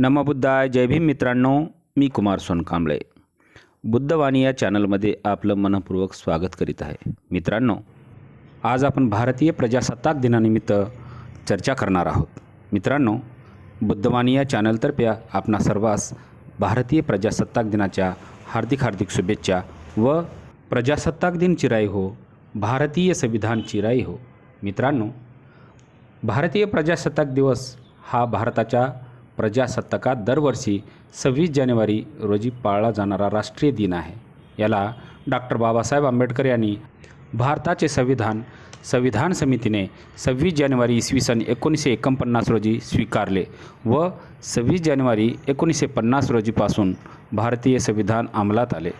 नमबुद्धाय जय भीम मित्रांनो मी कुमार सोनकांबळे. बुद्धवाणी या चॅनलमध्ये आपलं मनपूर्वक स्वागत करीत आहे. मित्रांनो आज आपण भारतीय प्रजासत्ताक दिनानिमित्त चर्चा करणार आहोत. मित्रांनो बुद्धवाणी या चॅनलतर्फे आपणा सर्वांस भारतीय प्रजासत्ताक दिनाच्या हार्दिक हार्दिक शुभेच्छा व प्रजासत्ताक दिन चिराई हो भारतीय संविधान चिराई हो. मित्रांनो भारतीय प्रजासत्ताक दिवस हा भारताच्या प्रजासत्ताकात दरवर्षी सव्वीस जानेवारी रोजी पाळला जाणारा राष्ट्रीय दिन आहे. याला डॉक्टर बाबासाहेब आंबेडकर यांनी भारताचे संविधान संविधान समितीने सव्वीस जानेवारी इसवी सन एकोणीसशे एकोणपन्नास रोजी स्वीकारले व सव्वीस जानेवारी एकोणीसशे पन्नास रोजीपासून भारतीय संविधान अंमलात आले.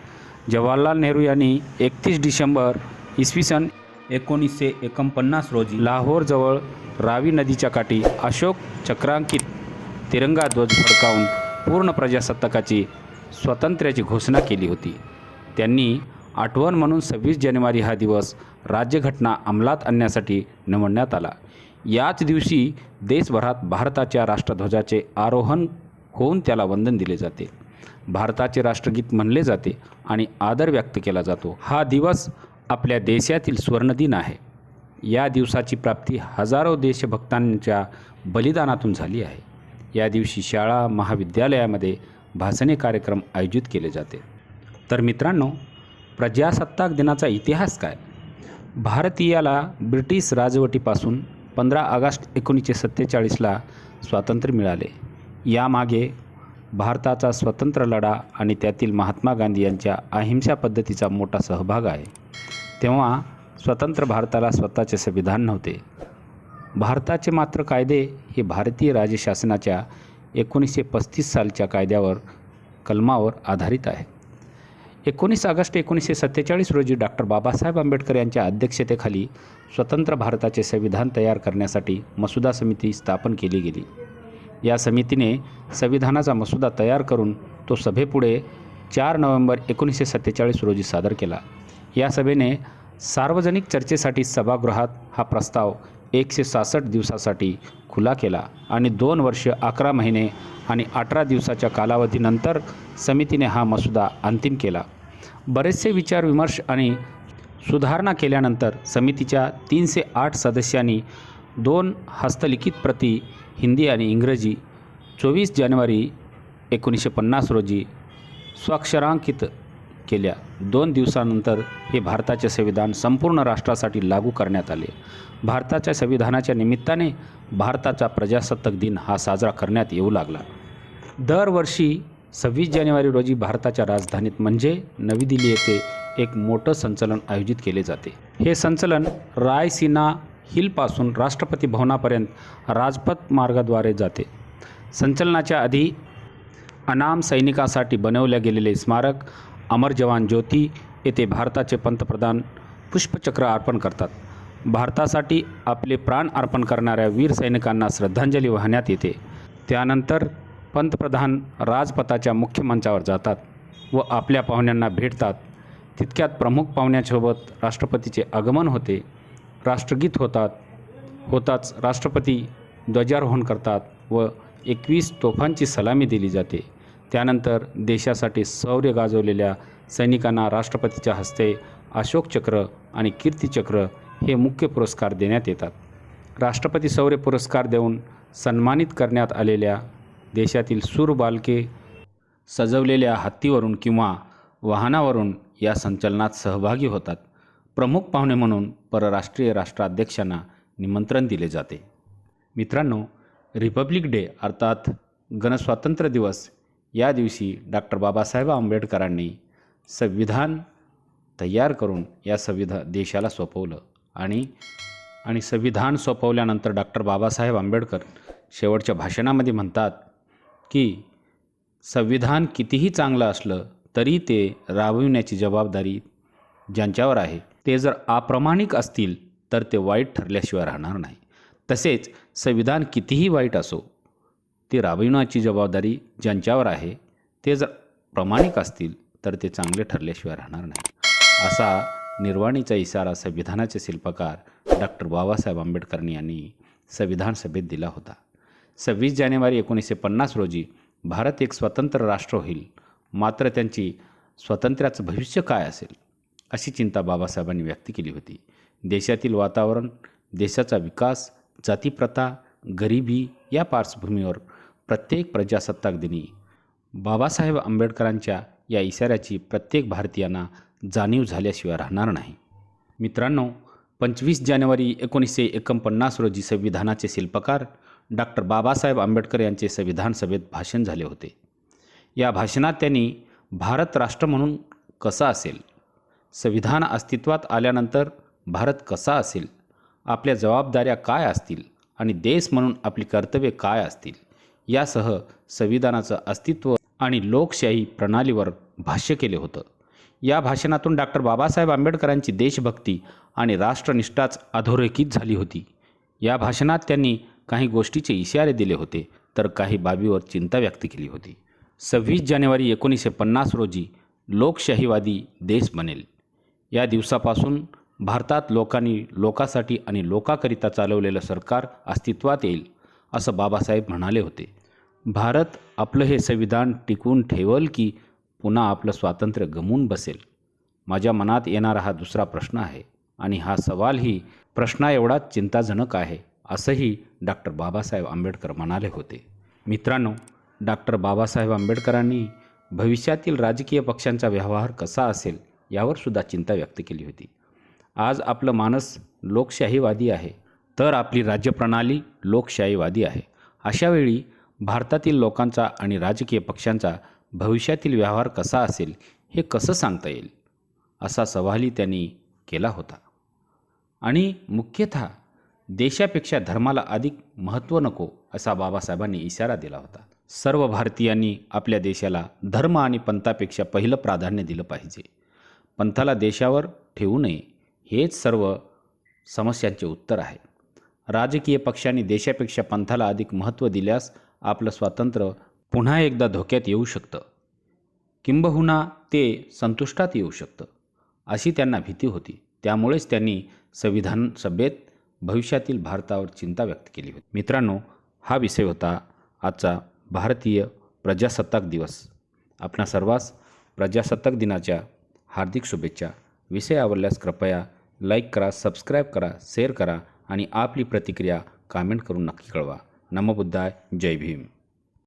जवाहरलाल नेहरू यांनी एकतीस डिसेंबर इसवी सन एकोणीसशे एकोणपन्नास रोजी लाहोरजवळ रावी नदीच्या काठी अशोक चक्रांकित तिरंगा ध्वज फडकावून पूर्ण प्रजासत्ताकाची स्वातंत्र्याची घोषणा केली होती. त्यांनी आठवण म्हणून सव्वीस जानेवारी हा दिवस राज्यघटना अंमलात आणण्यासाठी निवडण्यात आला. याच दिवशी देशभरात भारताच्या राष्ट्रध्वजाचे आरोहण होऊन त्याला वंदन दिले जाते. भारताचे राष्ट्रगीत म्हणले जाते आणि आदर व्यक्त केला जातो. हा दिवस आपल्या देशातील स्वर्णदिन आहे. या दिवसाची प्राप्ती हजारो देशभक्तांच्या बलिदानातून झाली आहे. या दिवशी शाळा महाविद्यालयामध्ये भाषणे कार्यक्रम आयोजित केले जाते. तर मित्रांनो प्रजासत्ताक दिनाचा इतिहास काय? भारतीयाला ब्रिटिश राजवटीपासून पंधरा ऑगस्ट एकोणीसशे सत्तेचाळीसला स्वातंत्र्य मिळाले. यामागे भारताचा स्वतंत्र लढा आणि त्यातील महात्मा गांधी यांच्या अहिंसा पद्धतीचा मोठा सहभाग आहे. तेव्हा स्वतंत्र भारताला स्वतःचे संविधान नव्हते. भारताचे मात्र कायदे हे भारतीय राजशासनाच्या एकोणीसशे पस्तीस सालच्या कायद्यावर कलमावर आधारित आहे. एकोणीस ऑगस्ट एकोणीसशे सत्तेचाळीस रोजी डॉक्टर बाबासाहेब आंबेडकर यांच्या अध्यक्षतेखाली स्वतंत्र भारताचे संविधान तयार करण्यासाठी मसुदा समिती स्थापन केली गेली. या समितीने संविधानाचा मसुदा तयार करून तो सभेपुढे चार नोव्हेंबर एकोणीसशे सत्तेचाळीस रोजी सादर केला. या सभेने सार्वजनिक चर्चेसाठी सभागृहात हा प्रस्ताव एकशे सासष्ट दिवसासाठी खुला केला आणि दोन वर्ष अकरा महिने आणि अठरा दिवसाच्या कालावधीनंतर समितीने हा मसुदा अंतिम केला. बरेचसे विचारविमर्श आणि सुधारणा केल्यानंतर समितीच्या तीनशे आठ सदस्यांनी दोन हस्तलिखित प्रती हिंदी आणि इंग्रजी चोवीस जानेवारी एकोणीसशे पन्नास रोजी स्वाक्षरांकित केल्या. दोन दिवसानंतर हे भारताचे संविधान संपूर्ण राष्ट्रासाठी लागू करण्यात आले. भारताच्या संविधानाच्या निमित्ताने भारताचा प्रजासत्ताक दिन हा साजरा करण्यात येऊ लागला. दरवर्षी सव्वीस जानेवारी रोजी भारताच्या राजधानीत म्हणजे नवी दिल्ली येथे एक मोठं संचलन आयोजित केले जाते. हे संचलन रायसीना हिलपासून राष्ट्रपती भवनापर्यंत राजपथ मार्गाद्वारे जाते. संचलनाच्या आधी अनाम सैनिकासाठी बनवल्या गेलेले स्मारक अमर जवान ज्योती येथे भारताचे पंतप्रधान पुष्पचक्र अर्पण करतात. भारतासाठी आपले प्राण अर्पण करणाऱ्या वीर सैनिकांना श्रद्धांजली वाहण्यात येते. त्यानंतर पंतप्रधान राजपथाच्या मुख्य मंचावर जातात व आपल्या पाहुण्यांना भेटतात. तितक्यात प्रमुख पाहुण्यासोबत राष्ट्रपतीचे आगमन होते. राष्ट्रगीत होतात. होताच राष्ट्रपती ध्वजारोहण करतात व एकवीस तोफांची सलामी दिली जाते. त्यानंतर देशासाठी शौर्य गाजवलेल्या सैनिकांना राष्ट्रपतीच्या हस्ते अशोक चक्र आणि कीर्तिचक्र हे मुख्य पुरस्कार देण्यात येतात. राष्ट्रपती शौर्य पुरस्कार देऊन सन्मानित करण्यात आलेल्या देशातील सूर बालके सजवलेल्या हत्तीवरून किंवा वाहनावरून या संचलनात सहभागी होतात. प्रमुख पाहुणे म्हणून परराष्ट्रीय राष्ट्राध्यक्षांना निमंत्रण दिले जाते. मित्रांनो रिपब्लिक डे अर्थात गणस्वातंत्र्य दिवस या दिवशी डॉक्टर बाबासाहेब आंबेडकरांनी संविधान तयार करून या संविधा देशाला सोपवलं. आणि आणि संविधान सोपवल्यानंतर डॉक्टर बाबासाहेब आंबेडकर शेवटच्या भाषणामध्ये म्हणतात की संविधान कितीही चांगलं असलं तरी ते राबविण्याची जबाबदारी ज्यांच्यावर आहे ते जर अप्रामाणिक असतील तर ते वाईट ठरल्याशिवाय राहणार नाही. तसेच संविधान कितीही वाईट असो ती राबविण्याची जबाबदारी ज्यांच्यावर आहे ते जर प्रामाणिक असतील तर ते चांगले ठरल्याशिवाय राहणार नाही असा निर्वाणीचा इशारा संविधानाचे शिल्पकार डॉक्टर बाबासाहेब आंबेडकर यांनी संविधान सभेत दिला होता. सव्वीस जानेवारी एकोणीसशे पन्नास रोजी भारत एक स्वतंत्र राष्ट्र होईल मात्र त्यांची स्वातंत्र्याचं भविष्य काय असेल अशी चिंता बाबासाहेबांनी व्यक्त केली होती. देशातील वातावरण देशाचा विकास जातीप्रथा गरिबी या पार्श्वभूमीवर प्रत्येक प्रजासत्ताक दिनी बाबासाहेब आंबेडकरांच्या या इशाऱ्याची प्रत्येक भारतीयांना जाणीव झाल्याशिवाय राहणार नाही. मित्रांनो पंचवीस जानेवारी एकोणीसशे एकोणपन्नास रोजी संविधानाचे शिल्पकार डॉक्टर बाबासाहेब आंबेडकर यांचे संविधान सभेत भाषण झाले होते. या भाषणात त्यांनी भारत राष्ट्र म्हणून कसा असेल संविधान अस्तित्वात आल्यानंतर भारत कसा असेल आपल्या जबाबदाऱ्या काय असतील आणि देश म्हणून आपली कर्तव्ये काय असतील यासह संविधानाचं अस्तित्व आणि लोकशाही प्रणालीवर भाष्य केले होतं. या भाषणातून डॉक्टर बाबासाहेब आंबेडकरांची देशभक्ती आणि राष्ट्रनिष्ठाच अधोरेखित झाली होती. या भाषणात त्यांनी काही गोष्टीचे इशारे दिले होते तर काही बाबीवर चिंता व्यक्त केली होती. सव्वीस जानेवारी एकोणीसशे पन्नास रोजी लोकशाहीवादी देश बनेल. या दिवसापासून भारतात लोकांनी लोकासाठी आणि लोकाकरिता चालवलेलं सरकार अस्तित्वात येईल. असं बाबासाहेब म्हणाले होते. भारत आपलं हे संविधान टिकवून ठेवल की पुन्हा आपलं स्वातंत्र्य गमवून बसेल. माझ्या मनात येणारा हा दुसरा प्रश्न आहे आणि हा सवालही प्रश्ना एवढाच चिंताजनक आहे असंही डॉक्टर बाबासाहेब आंबेडकर म्हणाले होते. मित्रांनो डॉक्टर बाबासाहेब आंबेडकरांनी भविष्यातील राजकीय पक्षांचा व्यवहार कसा असेल यावर सुद्धा चिंता व्यक्त केली होती. आज आपलं मानस लोकशाहीवादी आहे. तर आपली राज्यप्रणाली लोकशाहीवादी आहे. अशावेळी भारतातील लोकांचा आणि राजकीय पक्षांचा भविष्यातील व्यवहार कसा असेल हे कसं सांगता येईल? असा सवालही त्यांनी केला होता. आणि मुख्यतः देशापेक्षा धर्माला अधिक महत्त्व नको असा बाबासाहेबांनी इशारा दिला होता. सर्व भारतीयांनी आपल्या देशाला धर्म आणि पंथापेक्षा पहिलं प्राधान्य दिलं पाहिजे. पंथाला देशावर ठेवू नये हेच सर्व समस्यांचे उत्तर आहे. राजकीय पक्षांनी देशापेक्षा पंथाला अधिक महत्त्व दिल्यास आपलं स्वातंत्र्य पुन्हा एकदा धोक्यात येऊ शकतं. किंबहुना ते संतुष्टात येऊ शकतं अशी त्यांना भीती होती. त्यामुळेच त्यांनी संविधान सभेत भविष्यातील भारतावर चिंता व्यक्त केली होती. मित्रांनो हा विषय होता आजचा भारतीय प्रजासत्ताक दिवस. आपणा सर्वांस प्रजासत्ताक दिनाच्या हार्दिक शुभेच्छा. विषय आवडल्यास कृपया लाईक करा सबस्क्राईब करा शेअर करा. आणि आपली प्रतिक्रिया कामेंट करून नक्की कळवा. नमबुद्धाय जय भीम.